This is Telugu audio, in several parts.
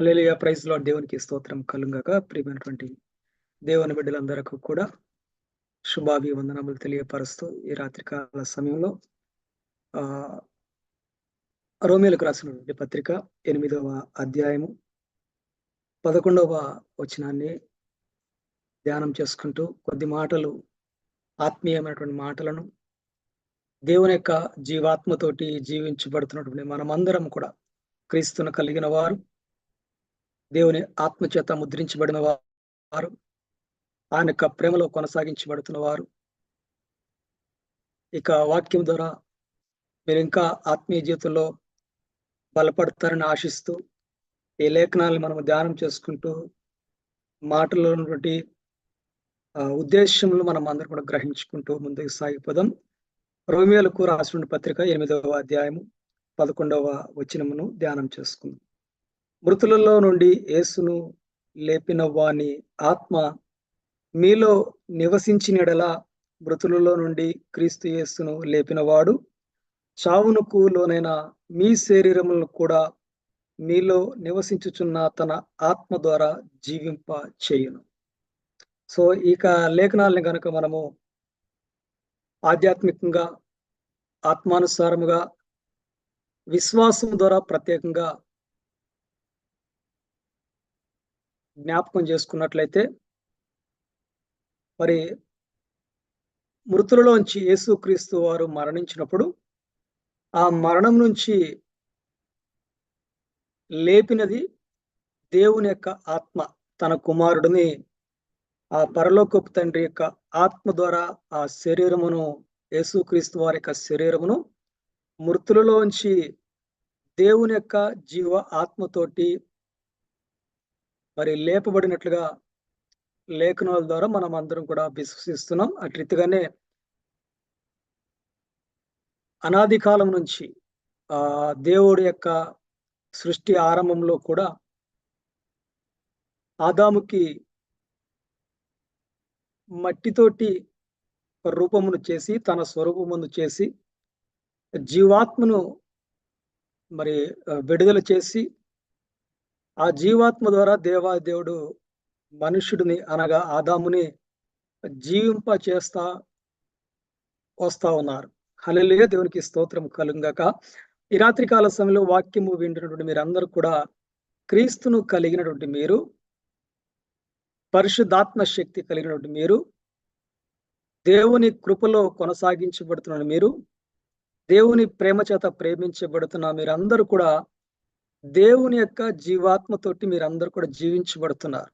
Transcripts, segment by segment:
అలేలియా ప్రైజ్లో దేవునికి స్తోత్రం కలుగక ప్రియమైనటువంటి దేవుని బిడ్డలందరికీ కూడా శుభాభివందనములు తెలియపరుస్తూ ఈ రాత్రికాల సమయంలో ఆ రోమిలకు రాసిన పత్రిక ఎనిమిదవ అధ్యాయము పదకొండవ వచనాన్ని ధ్యానం చేసుకుంటూ కొద్ది మాటలు ఆత్మీయమైనటువంటి మాటలను దేవుని యొక్క జీవాత్మతోటి జీవించబడుతున్నటువంటి మనమందరం కూడా క్రీస్తును కలిగిన వారు. దేవుని ఆత్మచేత ముద్రించబడిన వారు ఆయన యొక్క ప్రేమలో కొనసాగించబడుతున్న వారు. ఇక వాక్యం ద్వారా మీరు ఇంకా ఆత్మీయ జీవితంలో బలపడతారని ఆశిస్తూ ఈ లేఖనాలను మనం ధ్యానం చేసుకుంటూ మాటల్లో ఉన్నటువంటి ఉద్దేశంలో మనం అందరం కూడా గ్రహించుకుంటూ ముందుకు సాగిపోదాం. రోమియోలకు రాసిన పత్రిక ఎనిమిదవ అధ్యాయము పదకొండవ వచనమును ధ్యానం చేసుకుందాం. మృతులలో నుండి యేసును లేపిన వాని ఆత్మ మీలో నివసించినడలా మృతులలో నుండి క్రీస్తు యేసును లేపినవాడు చావునకు లోనైన మీ శరీరములను కూడా మీలో నివసించుచున్న తన ఆత్మ ద్వారా జీవింప చేయును సో ఇక లేఖనాలని కనుక మనము ఆధ్యాత్మికంగా ఆత్మానుసారముగా విశ్వాసం ద్వారా ప్రత్యేకంగా జ్ఞాపకం చేసుకున్నట్లయితే మరి మృతులలోంచి యేసుక్రీస్తు వారు మరణించినప్పుడు ఆ మరణం నుంచి లేపినది దేవుని యొక్క ఆత్మ తన కుమారుడిని ఆ పరలోకపు తండ్రి యొక్క ఆత్మ ద్వారా ఆ శరీరమును యేసుక్రీస్తు వారి యొక్క శరీరమును మృతులలోంచి దేవుని యొక్క జీవ ఆత్మతోటి మరి లేపబడినట్లుగా లేఖనాల ద్వారా మనం అందరం కూడా విశ్వసిస్తున్నాం. అట్రీతిగానే అనాది కాలం నుంచి ఆ దేవుడి యొక్క సృష్టి ఆరంభంలో కూడా ఆదాముకి మట్టితోటి రూపమును చేసి తన స్వరూపమును చేసి జీవాత్మను మరి విడుదల చేసి ఆ జీవాత్మ ద్వారా దేవా దేవుడు మనుషుడిని అనగా ఆదాముని జీవింప చేస్తా వస్తా ఉన్నారు. హలలుగా దేవునికి స్తోత్రం కలుగాక ఈ రాత్రి కాల సమయంలో వాక్యము వింటున్నటువంటి మీరందరూ కూడా క్రీస్తును కలిగినటువంటి మీరు పరిశుద్ధాత్మ శక్తి కలిగినటువంటి మీరు దేవుని కృపలో కొనసాగించబడుతున్న మీరు దేవుని ప్రేమ చేత ప్రేమించబడుతున్న మీరందరూ కూడా దేవుని యొక్క జీవాత్మతోటి మీరందరూ కూడా జీవించబడుతున్నారు.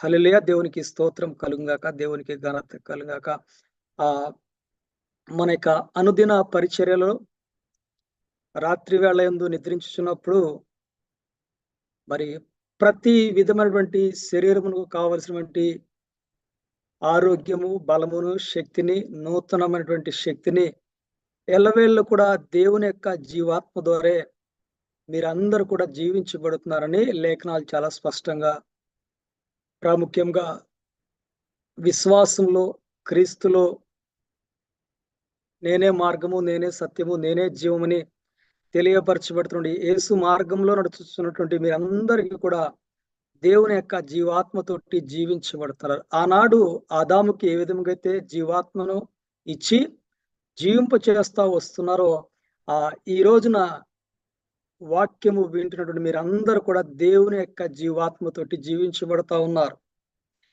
హలిలియా దేవునికి స్తోత్రం కలుగాక దేవునికి ఘనత కలుగాక ఆ మన యొక్క అనుదిన పరిచర్యలో రాత్రి వేళ ఎందు నిద్రించుచున్నప్పుడు మరి ప్రతి విధమైనటువంటి శరీరమునకు కావలసినటువంటి ఆరోగ్యము బలమును శక్తిని నూతనమైనటువంటి శక్తిని ఎల్లవేళ్ళు కూడా దేవుని యొక్క జీవాత్మ ద్వారా మీరందరూ కూడా జీవించబడుతున్నారని లేఖనాలు చాలా స్పష్టంగా ప్రాముఖ్యంగా విశ్వాసంలో క్రీస్తులో నేనే మార్గము నేనే సత్యము నేనే జీవమని తెలియపరచబడుతుండే యేసు మార్గంలో నడుచుతున్నటువంటి మీరందరికీ కూడా దేవుని యొక్క జీవాత్మతోటి జీవించబడుతున్నారు ఆనాడు ఆదాముకి ఏ విధంగా అయితే జీవాత్మను ఇచ్చి జీవింప చేస్తా వస్తున్నారో ఆ ఈ రోజున వాక్యము వింటున్నటువంటి మీరందరూ కూడా దేవుని యొక్క జీవాత్మతోటి జీవించబడతా ఉన్నారు.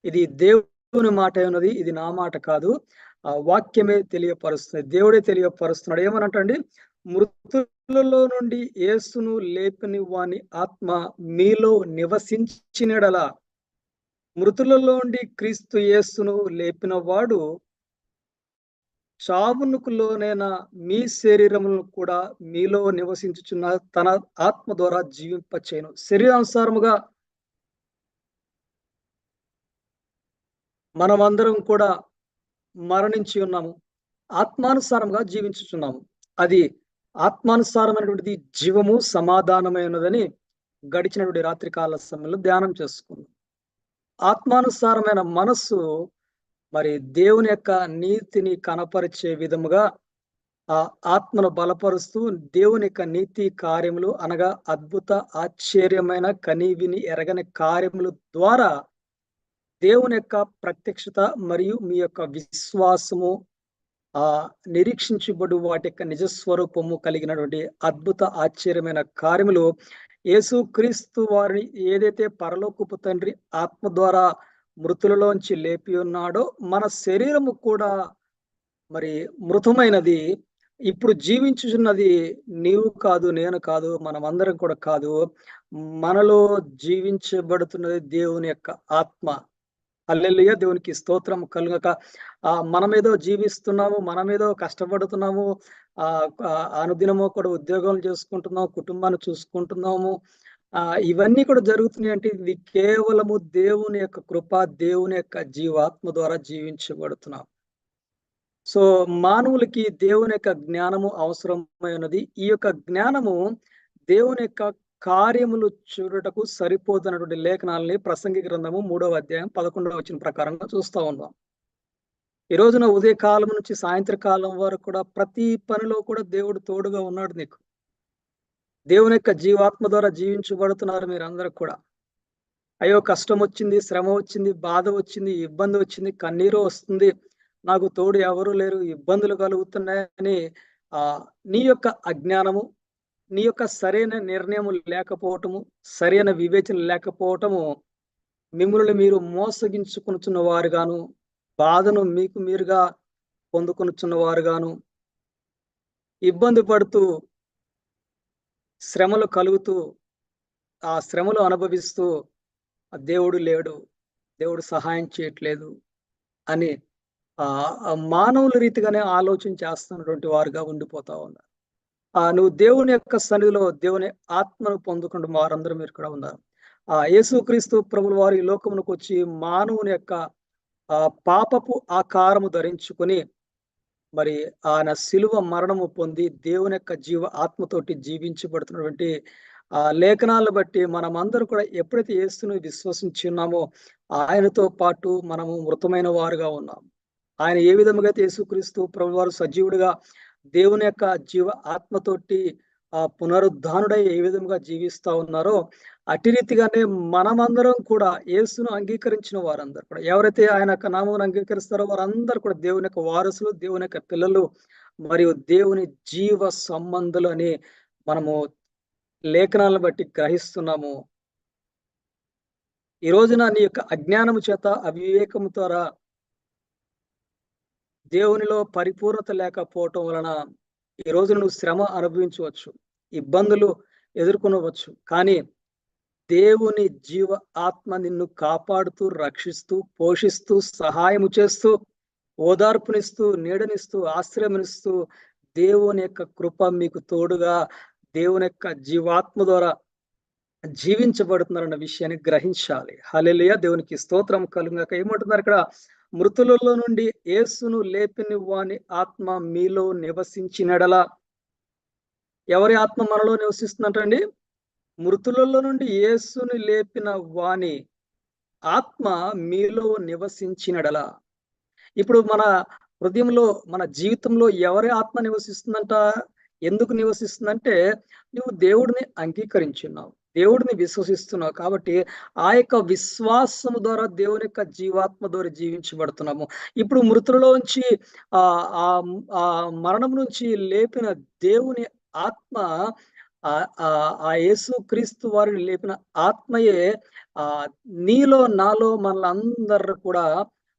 ఇది దేవుని మాట ఉన్నది ఇది నా మాట కాదు. ఆ వాక్యమే తెలియపరుస్తుంది దేవుడే తెలియపరుస్తున్నాడు. ఏమనంటండి? మృతులలో నుండి యేసును లేపని వాని ఆత్మ మీలో నివసించినడలా. మృతులలో నుండి క్రీస్తు యేసును లేపిన వాడు చావునుకులోనైనా మీ శరీరములను కూడా మీలో నివసించుచున్న తన ఆత్మ ద్వారా జీవింపచేయను. శరీరానుసారముగా మనమందరం కూడా మరణించి ఉన్నాము. ఆత్మానుసారంగా జీవించుచున్నాము. అది ఆత్మానుసారమైనటువంటిది జీవము సమాధానమైనదని గడిచినటువంటి రాత్రికాల సమయంలో ధ్యానం చేసుకున్నాం ఆత్మానుసారమైన మనస్సు మరి దేవుని యొక్క నీతిని కనపరిచే విధముగా ఆ ఆత్మను బలపరుస్తూ దేవుని యొక్క నీతి కార్యములు అనగా అద్భుత ఆశ్చర్యమైన కనీవిని ఎరగని కార్యముల ద్వారా దేవుని యొక్క ప్రత్యక్షత మరియు మీ యొక్క విశ్వాసము ఆ నిరీక్షించబడు వాటి యొక్క నిజస్వరూపము కలిగినటువంటి అద్భుత ఆశ్చర్యమైన కార్యములు యేసు క్రీస్తు వారిని ఏదైతే పరలోకపు తండ్రి ఆత్మ ద్వారా మృతులలోంచి లేపి ఉన్నాడో మన శరీరము కూడా మరి మృతమైనది. ఇప్పుడు జీవించుచున్నది నీవు కాదు నేను కాదు మనమందరం కూడా కాదు. మనలో జీవించబడుతున్నది దేవుని యొక్క ఆత్మ. అల్లెలుయ్య దేవునికి స్తోత్రం కలుగక. ఆ మనమేదో జీవిస్తున్నాము మనమేదో కష్టపడుతున్నాము ఆ అనుదినము కూడా ఉద్యోగం చేసుకుంటున్నాము కుటుంబాన్ని చూసుకుంటున్నాము ఆ ఇవన్నీ కూడా జరుగుతున్నాయి అంటే ఇది కేవలము దేవుని యొక్క కృప దేవుని యొక్క జీవాత్మ ద్వారా జీవించబడుతున్నాం. సో మానవులకి దేవుని యొక్క జ్ఞానము అవసరమైనది ఈ యొక్క జ్ఞానము దేవుని యొక్క కార్యములు చూడటకు సరిపోతున్నటువంటి లేఖనాలని ప్రసంగి గ్రంథము మూడవ అధ్యాయం పదకొండవ వచ్చిన ప్రకారంగా చూస్తూ ఉన్నాం. ఈ రోజున ఉదయకాలం నుంచి సాయంత్రకాలం వరకు కూడా ప్రతి పనిలో కూడా దేవుడు తోడుగా ఉన్నాడు నీకు. దేవుని యొక్క జీవాత్మ ద్వారా జీవించబడుతున్నారు మీరు కూడా. అయ్యో కష్టం వచ్చింది శ్రమ వచ్చింది బాధ వచ్చింది ఇబ్బంది వచ్చింది కన్నీరు వస్తుంది. నాకు తోడు ఎవరు లేరు ఇబ్బందులు కలుగుతున్నాయని ఆ నీ యొక్క అజ్ఞానము నీ యొక్క సరైన నిర్ణయము లేకపోవటము సరైన వివేచన లేకపోవటము మిమ్మల్ని మీరు మోసగించుకునుచున్న వారుగాను బాధను మీకు మీరుగా పొందుకొనుచున్న వారుగాను ఇబ్బంది పడుతూ శ్రమలు కలుగుతూ ఆ శ్రమలు అనుభవిస్తూ దేవుడు లేడు దేవుడు సహాయం చేయట్లేదు అని ఆ మానవుల రీతిగానే ఆలోచన చేస్తున్నటువంటి వారుగా ఉండిపోతా ఉన్నారు. ఆ నువ్వు దేవుని యొక్క సన్నిధిలో దేవుని ఆత్మను పొందుకుంటూ వారందరూ మీరు కూడా ఉన్నారు. ఆ యేసుక్రీస్తు ప్రభుల వారి లోకమునకు వచ్చి మానవుని యొక్క ఆ పాపపు ఆకారము ధరించుకొని మరి ఆయన శిలువ మరణము పొంది దేవుని యొక్క జీవ ఆత్మతోటి జీవించబడుతున్నటువంటి ఆ లేఖనాలను బట్టి మనమందరూ కూడా ఎప్పుడైతే యేసును విశ్వసించి ఉన్నామో ఆయనతో పాటు మనము మృతమైన వారుగా ఉన్నాం. ఆయన ఏ విధముగా అయితే యేసుక్రీస్తు ప్రభు వారు సజీవుడిగా దేవుని యొక్క జీవ ఆత్మతోటి ఆ పునరుద్ధానుడై ఏ విధముగా జీవిస్తా ఉన్నారో అటు రీతిగానే మనమందరం కూడా యేసును అంగీకరించిన వారందరూ కూడా. ఎవరైతే ఆయన యొక్క నామం అంగీకరిస్తారో వారందరూ కూడా దేవుని యొక్క వారసులు దేవుని యొక్క పిల్లలు మరియు దేవుని జీవ సంబంధులు అని మనము లేఖనాలను బట్టి గ్రహిస్తున్నాము. ఈ రోజున నీ యొక్క అజ్ఞానము చేత అవివేకము ద్వారా దేవునిలో పరిపూర్ణత లేకపోవటం వలన ఈ రోజు నువ్వు శ్రమ అనుభవించవచ్చు ఇబ్బందులు ఎదుర్కొనవచ్చు. కానీ దేవుని జీవ ఆత్మ నిన్ను కాపాడుతూ రక్షిస్తూ పోషిస్తూ సహాయము చేస్తూ ఓదార్పునిస్తూ నీడనిస్తూ ఆశ్రయమిస్తూ దేవుని యొక్క కృప మీకు తోడుగా దేవుని యొక్క జీవాత్మ ద్వారా జీవించబడుతున్నారన్న విషయాన్ని గ్రహించాలి. హలెలియ దేవునికి స్తోత్రం కలుగాక ఏమంటున్నారు ఇక్కడ? మృతులలో నుండి యేసును లేపిని వాని ఆత్మ మీలో నివసించినడలా. ఎవరి ఆత్మ మనలో నివసిస్తుందంటండి? మృతులలో నుండి యేసుని లేపిన వాని ఆత్మ మీలో నివసించినడలా. ఇప్పుడు మన హృదయంలో మన జీవితంలో ఎవరి ఆత్మ నివసిస్తుందంట? ఎందుకు నివసిస్తుందంటే నువ్వు దేవుడిని అంగీకరించున్నావు. దేవుడిని విశ్వసిస్తున్నావు కాబట్టి ఆ యొక్క విశ్వాసము ద్వారా దేవుని యొక్క జీవాత్మ ద్వారా జీవించబడుతున్నాము. ఇప్పుడు మృతులలోంచి ఆ ఆ మరణం నుంచి లేపిన దేవుని ఆత్మ ఆ యేసు క్రీస్తు వారిని లేపిన ఆత్మయే ఆ నీలో నాలో మనలందరూ కూడా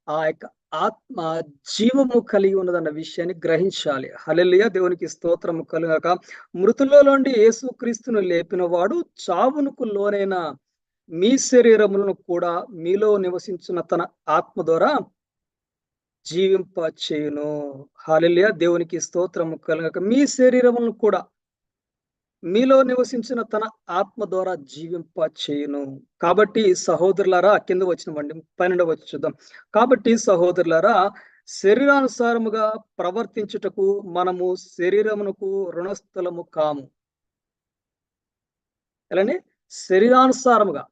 ఆ యొక్క ఆత్మ జీవము కలిగి ఉన్నదన్న విషయాన్ని గ్రహించాలి. హలెలియ దేవునికి స్తోత్రము కలుగాక. మృతుల్లో నుండి యేసుక్రీస్తును లేపిన వాడు చావునుకు లోనైన మీ శరీరములను కూడా మీలో నివసించిన తన ఆత్మ ద్వారా జీవింప చేయును హాలిలియ దేవునికి స్తోత్రము కలుగాక. మీ శరీరములను కూడా మీలో నివసించిన తన ఆత్మ ద్వారా జీవింప చేయును. కాబట్టి సహోదరులారా కింద వచ్చిన వండి పన్నెండవ వచ్చి చూద్దాం కాబట్టి సహోదరులారా శరీరానుసారముగా ప్రవర్తించుటకు మనము శరీరమునకు రుణస్థలము కాము. ఎలానే శరీరానుసారముగా.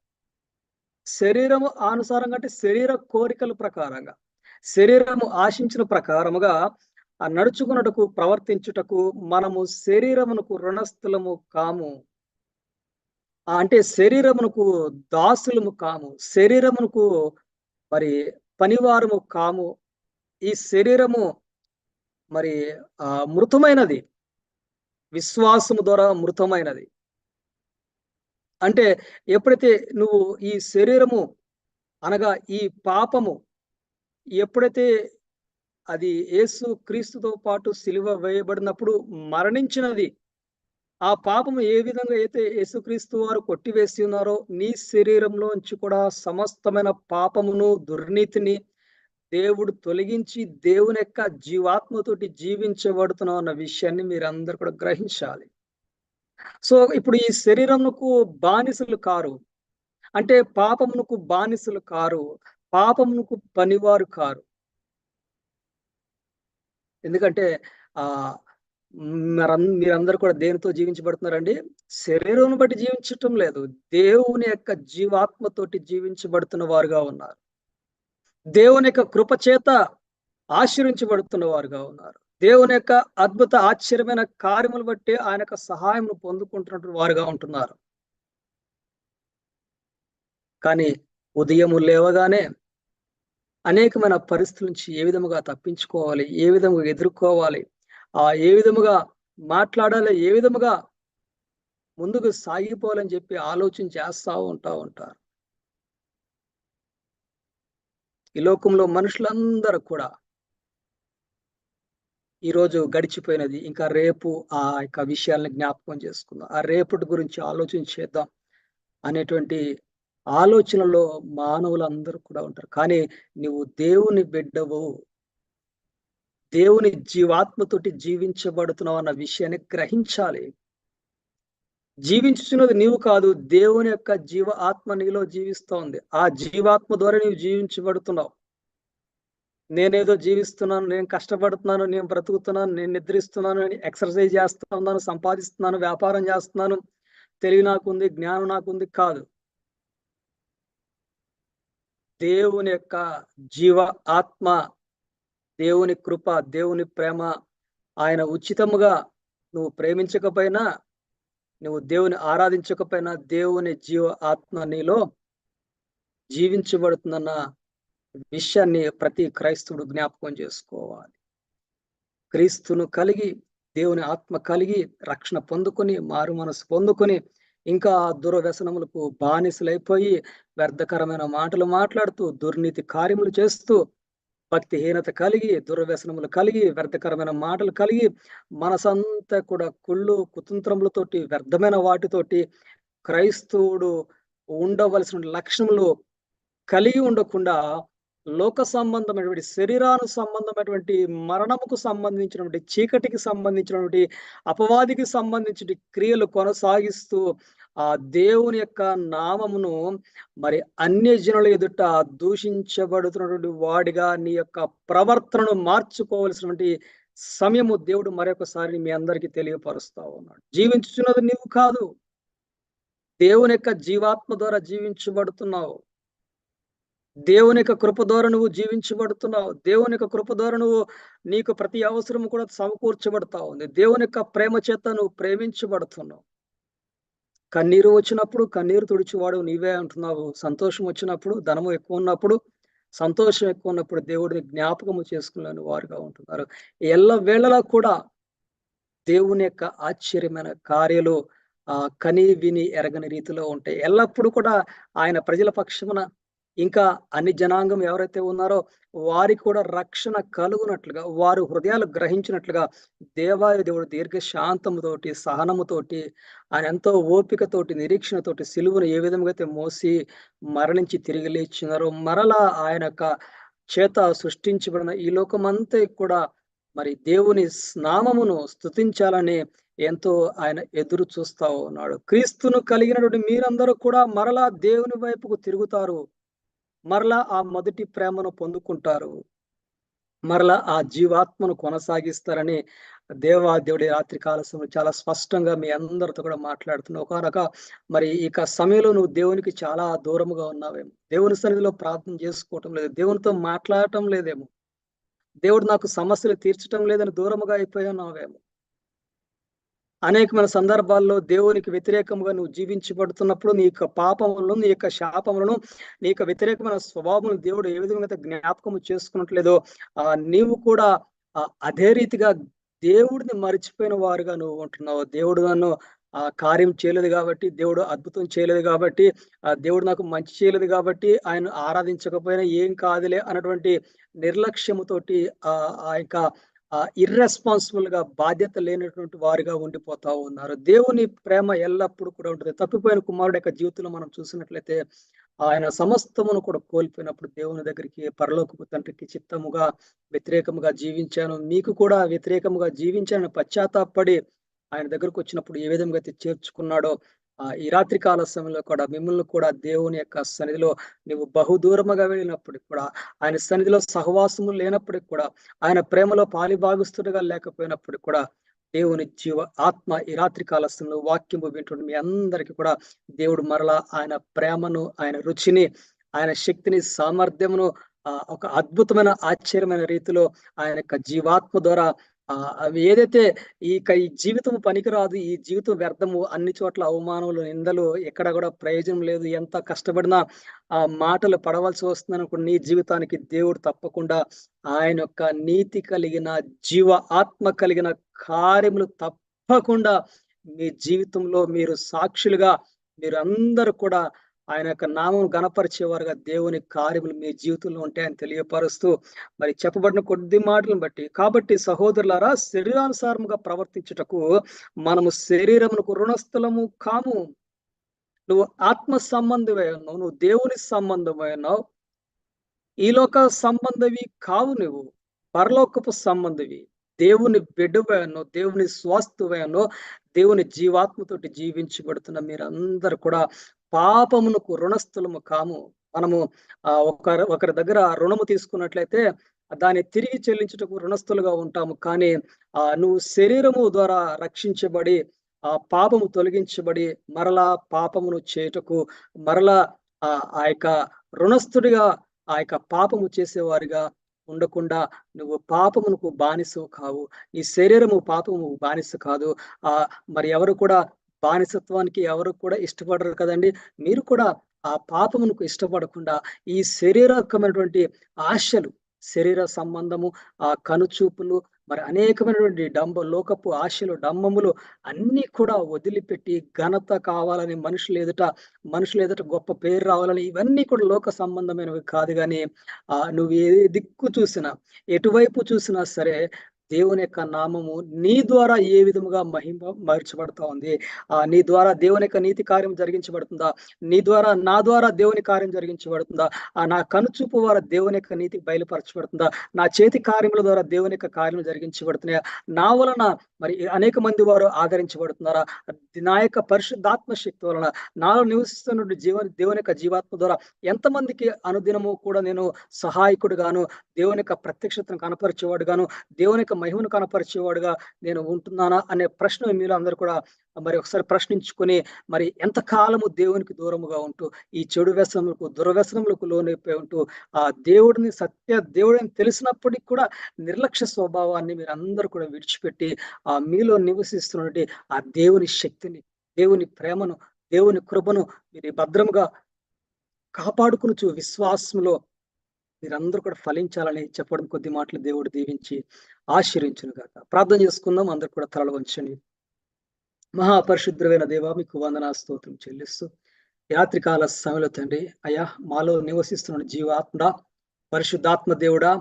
శరీరము అనుసారంగా అంటే శరీర కోరికల ప్రకారంగా. శరీరము ఆశించిన ప్రకారముగా ఆ నడుచుకున్నటకు ప్రవర్తించుటకు మనము శరీరమునకు రుణస్థులము కాము. అంటే శరీరమునకు దాసులము కాము. శరీరమునకు మరి పనివారము కాము. ఈ శరీరము మరి ఆ మృతమైనది. విశ్వాసము ద్వారా మృతమైనది. అంటే ఎప్పుడైతే నువ్వు ఈ శరీరము అనగా ఈ పాపము ఎప్పుడైతే అది యేసు క్రీస్తుతో పాటు సిలువ వేయబడినప్పుడు మరణించినది. ఆ పాపము ఏ విధంగా అయితే యేసుక్రీస్తు వారు కొట్టివేసి ఉన్నారో నీ శరీరంలోంచి కూడా సమస్తమైన పాపమును దుర్నీతిని దేవుడు తొలగించి దేవుని యొక్క జీవాత్మతోటి జీవించబడుతున్నావు అన్న విషయాన్ని మీరందరూ కూడా గ్రహించాలి. సో ఇప్పుడు ఈ శరీరంకు బానిసలు కారు. అంటే పాపమునకు బానిసలు కారు. పాపమునకు పనివారు కారు. ఎందుకంటే ఆ మీరందరూ కూడా దేనితో జీవించబడుతున్నారండి? శరీరం బట్టి జీవించటం లేదు. దేవుని యొక్క జీవాత్మతోటి జీవించబడుతున్న వారుగా ఉన్నారు. దేవుని యొక్క కృప చేత ఆశ్రయించబడుతున్న వారుగా ఉన్నారు. దేవుని యొక్క అద్భుత ఆశ్చర్యమైన కార్యములు బట్టి ఆయన యొక్క సహాయం పొందుకుంటున్న వారుగా ఉంటున్నారు. కానీ ఉదయము లేవగానే అనేకమైన పరిస్థితుల నుంచి ఏ విధముగా తప్పించుకోవాలి ఏ విధముగా ఎదుర్కోవాలి ఆ ఏ విధముగా మాట్లాడాలి ఏ విధముగా ముందుకు సాగిపోవాలని చెప్పి ఆలోచన చేస్తూ ఉంటా ఉంటారు. ఈ లోకంలో మనుషులందరూ కూడా ఈరోజు గడిచిపోయినది. ఇంకా రేపు ఆ యొక్క విషయాలను జ్ఞాపకం చేసుకుందాం. ఆ రేపటి గురించి ఆలోచన చేద్దాం అనేటువంటి ఆలోచనలో మానవులందరూ కూడా ఉంటారు. కానీ నువ్వు దేవుని బిడ్డవు. దేవుని జీవాత్మతోటి జీవించబడుతున్నావు అన్న విషయాన్ని గ్రహించాలి. జీవించుతున్నది నీవు కాదు దేవుని యొక్క జీవ ఆత్మ నీలో జీవిస్తోంది. ఆ జీవాత్మ ద్వారా నీవు జీవించబడుతున్నావు. నేనేదో జీవిస్తున్నాను నేను కష్టపడుతున్నాను నేను బ్రతుకుతున్నాను నేను నిద్రిస్తున్నాను ఎక్సర్సైజ్ చేస్తున్నాను సంపాదిస్తున్నాను వ్యాపారం చేస్తున్నాను. తెలివి నాకుంది జ్ఞానం నాకుంది కాదు. దేవుని యొక్క జీవ ఆత్మ దేవుని కృప దేవుని ప్రేమ ఆయన ఉచితముగా నువ్వు ప్రేమించకపోయినా నువ్వు దేవుని ఆరాధించకపోయినా దేవుని జీవ ఆత్మ నీలో జీవించబడుతుందన్న విషయాన్ని ప్రతి క్రైస్తవుడు జ్ఞాపకం చేసుకోవాలి. క్రీస్తును కలిగి దేవుని ఆత్మ కలిగి రక్షణ పొందుకొని మారు మనసు పొందుకొని ఇంకా దుర్వ్యసనములకు బానిసలైపోయి వ్యర్థకరమైన మాటలు మాట్లాడుతూ దుర్నీతి కార్యములు చేస్తూ భక్తిహీనత కలిగి దుర్వ్యసనములు కలిగి వ్యర్థకరమైన మాటలు కలిగి మనసంతా కూడా కుళ్ళు కుతంత్రములతోటి వ్యర్థమైన వాటితోటి క్రైస్తవుడు ఉండవలసిన లక్షణములు కలిగి ఉండకుండా లోక సంబంధమైనటువంటి శరీరానికి సంబంధమైనటువంటి మరణముకు సంబంధించినటువంటి చీకటికి సంబంధించినటువంటి అపవాదికి సంబంధించిన క్రియలు కొనసాగిస్తూ ఆ దేవుని యొక్క నామమును మరి అన్య జనుల ఎదుట దూషించబడుతున్నటువంటి వాడిగా నీ యొక్క ప్రవర్తనను మార్చుకోవలసినటువంటి సమయము దేవుడు మరొకసారి మీ అందరికీ తెలియపరుస్తా ఉన్నాడు. జీవించుచున్నది నీవు కాదు. దేవుని యొక్క జీవాత్మ ద్వారా జీవించబడుతున్నావు. దేవుని యొక్క కృప ద్వారా నువ్వు జీవించబడుతున్నావు. దేవుని యొక్క కృప ద్వారా నువ్వు నీకు ప్రతి అవసరం కూడా సమకూర్చబడతా ఉంది. దేవుని యొక్క ప్రేమ చేత నువ్వు ప్రేమించబడుతున్నావు. కన్నీరు వచ్చినప్పుడు కన్నీరు తుడిచివాడు నీవే అంటున్నావు. సంతోషం వచ్చినప్పుడు ధనము ఎక్కువ ఉన్నప్పుడు సంతోషం ఎక్కువ ఉన్నప్పుడు దేవుడిని జ్ఞాపకము చేసుకునే వారుగా ఉంటున్నారు. ఎల్ల వేళలా కూడా దేవుని యొక్క ఆశ్చర్యమైన కార్యాలు ఆ కని విని ఎరగని రీతిలో ఉంటాయి. ఎల్లప్పుడూ కూడా ఆయన ప్రజల పక్షమున ఇంకా అన్ని జనాంగం ఎవరైతే ఉన్నారో వారికి కూడా రక్షణ కలుగునట్లుగా వారు హృదయాలు గ్రహించినట్లుగా దేవాయ దేవుడు దీర్ఘ శాంతముతోటి సహనముతోటి ఆయన ఎంతో ఓపికతోటి నిరీక్షణతోటి సిలువను ఏ విధంగా అయితే మోసి మరణించి తిరిగి లేచినారో మరలా ఆయన యొక్క చేత సృష్టించబడిన ఈ లోకమంతా కూడా మరి దేవుని నామమును స్థుతించాలని ఎంతో ఆయన ఎదురు చూస్తా ఉన్నాడు. క్రీస్తును కలిగినటువంటి మీరందరూ కూడా మరలా దేవుని వైపుకు తిరుగుతారు. మరలా ఆ మొదటి ప్రేమను పొందుకుంటారు. మరలా ఆ జీవాత్మను కొనసాగిస్తారని దేవాదేవుడి రాత్రి కాల సమయంలో చాలా స్పష్టంగా మీ అందరితో కూడా మాట్లాడుతున్నావు. ఒకనొక మరి ఇక సమయంలో నువ్వు దేవునికి చాలా దూరముగా ఉన్నావేమో. దేవుని సన్నిధిలో ప్రార్థన చేసుకోవటం లేదు. దేవునితో మాట్లాడటం లేదేమో. దేవుడు నాకు సమస్యలు తీర్చటం లేదని దూరముగా అయిపోయానావేమో అనేకమైన సందర్భాల్లో దేవునికి వ్యతిరేకంగా నువ్వు జీవించబడుతున్నప్పుడు నీ యొక్క పాపములను నీ యొక్క శాపములను నీ యొక్క వ్యతిరేకమైన స్వభావములను దేవుడు ఏ విధంగా జ్ఞాపకము జ్ఞాపకం చేసుకున్నట్లేదో ఆ నీవు కూడా అదే రీతిగా దేవుడిని మరిచిపోయిన వారుగా నువ్వు ఉంటున్నావు. దేవుడు నన్ను ఆ కార్యం చేయలేదు కాబట్టి దేవుడు అద్భుతం చేయలేదు కాబట్టి ఆ దేవుడు నాకు మంచి చేయలేదు కాబట్టి ఆయన ఆరాధించకపోయినా ఏం కాదులే అన్నటువంటి నిర్లక్ష్యముతోటి ఆ ఆ యొక్క ఇర్రెస్పాన్సిబుల్గా బాధ్యత లేనటువంటి వారిగా ఉండిపోతా ఉన్నారు. దేవుని ప్రేమ ఎల్లప్పుడూ కూడా ఉంటుంది. తప్పిపోయిన కుమారుడు యొక్క జీవితంలో మనం చూసినట్లయితే ఆయన సమస్తమును కూడా కోల్పోయినప్పుడు దేవుని దగ్గరికి పరలోకపు తండ్రికి చిత్తముగా వ్యతిరేకముగా జీవించాను. మీకు కూడా వ్యతిరేకముగా జీవించాను పశ్చాత్తాపడి ఆయన దగ్గరకు వచ్చినప్పుడు ఏ విధంగా అయితే చేర్చుకున్నాడో ఈ రాత్రి కాల సమయంలో కూడా మిమ్మల్ని కూడా దేవుని యొక్క సన్నిధిలో నువ్వు బహుదూరముగా వెళ్ళినప్పటికి కూడా ఆయన సన్నిధిలో సహవాసము లేనప్పటికి కూడా ఆయన ప్రేమలో పాలిభాగస్తుడుగా లేకపోయినప్పటికి కూడా దేవుని జీవ ఆత్మ ఈ రాత్రి కాలస్థంలో వాక్యము వింటుండే మీ అందరికి కూడా దేవుడు మరలా ఆయన ప్రేమను ఆయన రుచిని ఆయన శక్తిని సామర్థ్యమును ఒక అద్భుతమైన ఆశ్చర్యమైన రీతిలో ఆయన యొక్క జీవాత్మ ద్వారా అవి ఏదైతే ఈ ఈ జీవితం పనికిరాదు ఈ జీవితం వ్యర్థము అన్ని చోట్ల అవమానములు నిందలు ఎక్కడ కూడా ప్రయోజనం లేదు ఎంత కష్టపడినా ఆ మాటలు పడవలసి వస్తుందని నీ జీవితానికి దేవుడు తప్పకుండా ఆయన యొక్క నీతి కలిగిన జీవ ఆత్మ కలిగిన కార్యములు తప్పకుండా మీ జీవితంలో మీరు సాక్షులుగా మీరు అందరూ కూడా ఆయన యొక్క నామం గణపరిచేవారుగా దేవుని కార్యములు మీ జీవితంలో ఉంటాయని తెలియపరుస్తూ మరి చెప్పబడిన కొద్ది మాటలను బట్టి కాబట్టి సహోదరులారా శరీరానుసారముగా ప్రవర్తించుటకు మనము శరీరమునకు రుణస్థలము కాము. నువ్వు ఆత్మ సంబంధమై ఉన్నావు నువ్వు దేవుని సంబంధమై ఉన్నావు. ఈ లోక సంబంధవి కావు నువ్వు పరలోకపు సంబంధవి. దేవుని బిడ్డవైనో దేవుని స్వాస్థువైనో దేవుని జీవాత్మతోటి జీవించబడుతున్న మీరందరూ కూడా పాపమునకు రుణస్థులము కాము. మనము ఆ ఒకరి ఒకరి దగ్గర రుణము తీసుకున్నట్లయితే దాన్ని తిరిగి చెల్లించుటకు రుణస్థులుగా ఉంటాము. కానీ ఆ నువ్వు శరీరము ద్వారా రక్షించబడి ఆ పాపము తొలగించబడి మరలా పాపమును చేయుటకు మరలా ఆ ఆ యొక్క రుణస్థుడిగా ఆ యొక్క పాపము చేసేవారిగా ఉండకుండా నువ్వు పాపమునకు బానిసవు కావు. నీ శరీరము పాపము బానిస కాదు. ఆ మరి ఎవరు కూడా బానిసత్వానికి ఎవరు కూడా ఇష్టపడరు కదండి. మీరు కూడా ఆ పాపమునకు ఇష్టపడకుండా ఈ శరీరకమైనటువంటి ఆశలు శరీర సంబంధము ఆ కనుచూపులు మరి అనేకమైనటువంటి డంబ లోకపు ఆశలు డంబములు అన్ని కూడా వదిలిపెట్టి ఘనత కావాలని మనుషులు ఎదుట మనుషులు ఎదుట గొప్ప పేరు రావాలని ఇవన్నీ కూడా లోక సంబంధమైనవి కాదు కానీ ఆ నువ్వు ఏ దిక్కు చూసినా ఎటువైపు చూసినా సరే దేవుని యొక్క నామము నీ ద్వారా ఏ విధముగా మహిమ మార్చబడతా ఉంది? ఆ నీ ద్వారా దేవుని యొక్క నీతి కార్యం జరిగించబడుతుందా? నీ ద్వారా నా ద్వారా దేవుని కార్యం జరిగించబడుతుందా? ఆ నా కనుచూపు ద్వారా దేవుని యొక్క నీతి బయలుపరచబడుతుందా? నా చేతి కార్యముల ద్వారా దేవుని యొక్క కార్యం జరిగించబడుతున్నాయా? నా వలన మరి అనేక మంది వారు ఆదరించబడుతున్నారా? నా యొక్క పరిశుద్ధాత్మ శక్తి వలన నాలో నివసిస్తున్న జీవ దేవుని యొక్క జీవాత్మ ద్వారా ఎంతమందికి అనుదినము కూడా నేను సహాయకుడు గాను దేవుని యొక్క ప్రత్యక్షతను కనపరిచేవాడు గాను దేవుని యొక్క మహిమను కనపరిచేవాడుగా నేను ఉంటున్నానా అనే ప్రశ్న మీలో అందరూ కూడా మరి ఒకసారి ప్రశ్నించుకొని మరి ఎంతకాలము దేవునికి దూరముగా ఉంటూ ఈ చెడు వ్యసనములకు దుర్వ్యసనములకు లోనైపోయి ఉంటూ ఆ దేవుడిని సత్య దేవుడిని తెలిసినప్పటికి కూడా నిర్లక్ష్య స్వభావాన్ని మీరు అందరూ కూడా విడిచిపెట్టి ఆ మీలో నివసిస్తున్నటువంటి ఆ దేవుని శక్తిని దేవుని ప్రేమను దేవుని కృపను మీరు భద్రముగా కాపాడుకునుచు విశ్వాసంలో మీరందరూ కూడా ఫలించాలని చెప్పడం కొద్ది మాటలు దేవుడు దీవించి ఆశీర్వించును గాక ప్రార్థన చేసుకుందాం. అందరు కూడా తలలు వంచని మహాపరిశుద్రమైన దేవ మీకు వందనా స్తోత్రం చెల్లిస్తూ యాత్రికాల సమయంలో తండ్రి అయ్యా మాలో నివసిస్తున్న జీవాత్మ పరిశుద్ధాత్మ దేవుడా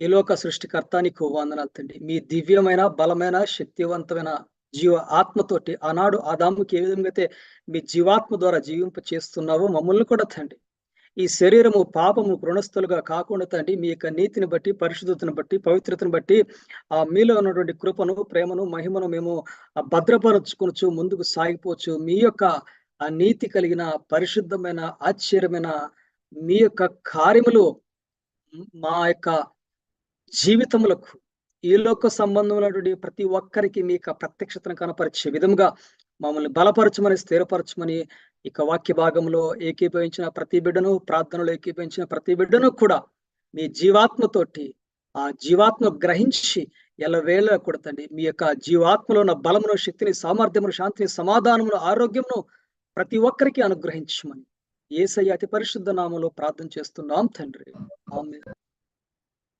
ఈ లోక సృష్టికర్త నీకు వందనాలు తండ్రి. మీ దివ్యమైన బలమైన శక్తివంతమైన జీవ ఆత్మతోటి ఆనాడు ఆదాముకి ఏ విధంగా అయితే మీ జీవాత్మ ద్వారా జీవింప చేస్తున్నావో మమ్మల్ని కూడా తండ్రి. ఈ శరీరము పాపము రుణస్థులుగా కాకుండా తండ్రి మీ యొక్క నీతిని బట్టి పరిశుద్ధతను బట్టి పవిత్రతను బట్టి ఆ మీలో ఉన్నటువంటి కృపను ప్రేమను మహిమను మేము భద్రపరచుకొనొచ్చు ముందుకు సాగిపోవచ్చు. మీ యొక్క ఆ నీతి కలిగిన పరిశుద్ధమైన ఆశ్చర్యమైన మీ యొక్క కార్యములు మా యొక్క జీవితములకు ఈ లోక సంబంధమైనటువంటి ప్రతి ఒక్కరికి మీ యొక్క ప్రత్యక్షతను కనపరిచే విధంగా మమ్మల్ని బలపరచమని స్థిరపరచమని ఇక వాక్య భాగంలో ఏకీభవించిన ప్రతి బిడ్డను ప్రార్థనలో ఏకీభవించిన ప్రతి బిడ్డను కూడా మీ జీవాత్మతోటి ఆ జీవాత్మ గ్రహించి ఎల్లవేళ కొడతండి మీ యొక్క జీవాత్మలో ఉన్న బలమును శక్తిని సామర్థ్యమును శాంతిని సమాధానమును ఆరోగ్యమును ప్రతి ఒక్కరికి అనుగ్రహించమని ఏసయ్య అతి పరిశుద్ధ నామంలో ప్రార్థన చేస్తున్నాం తండ్రి.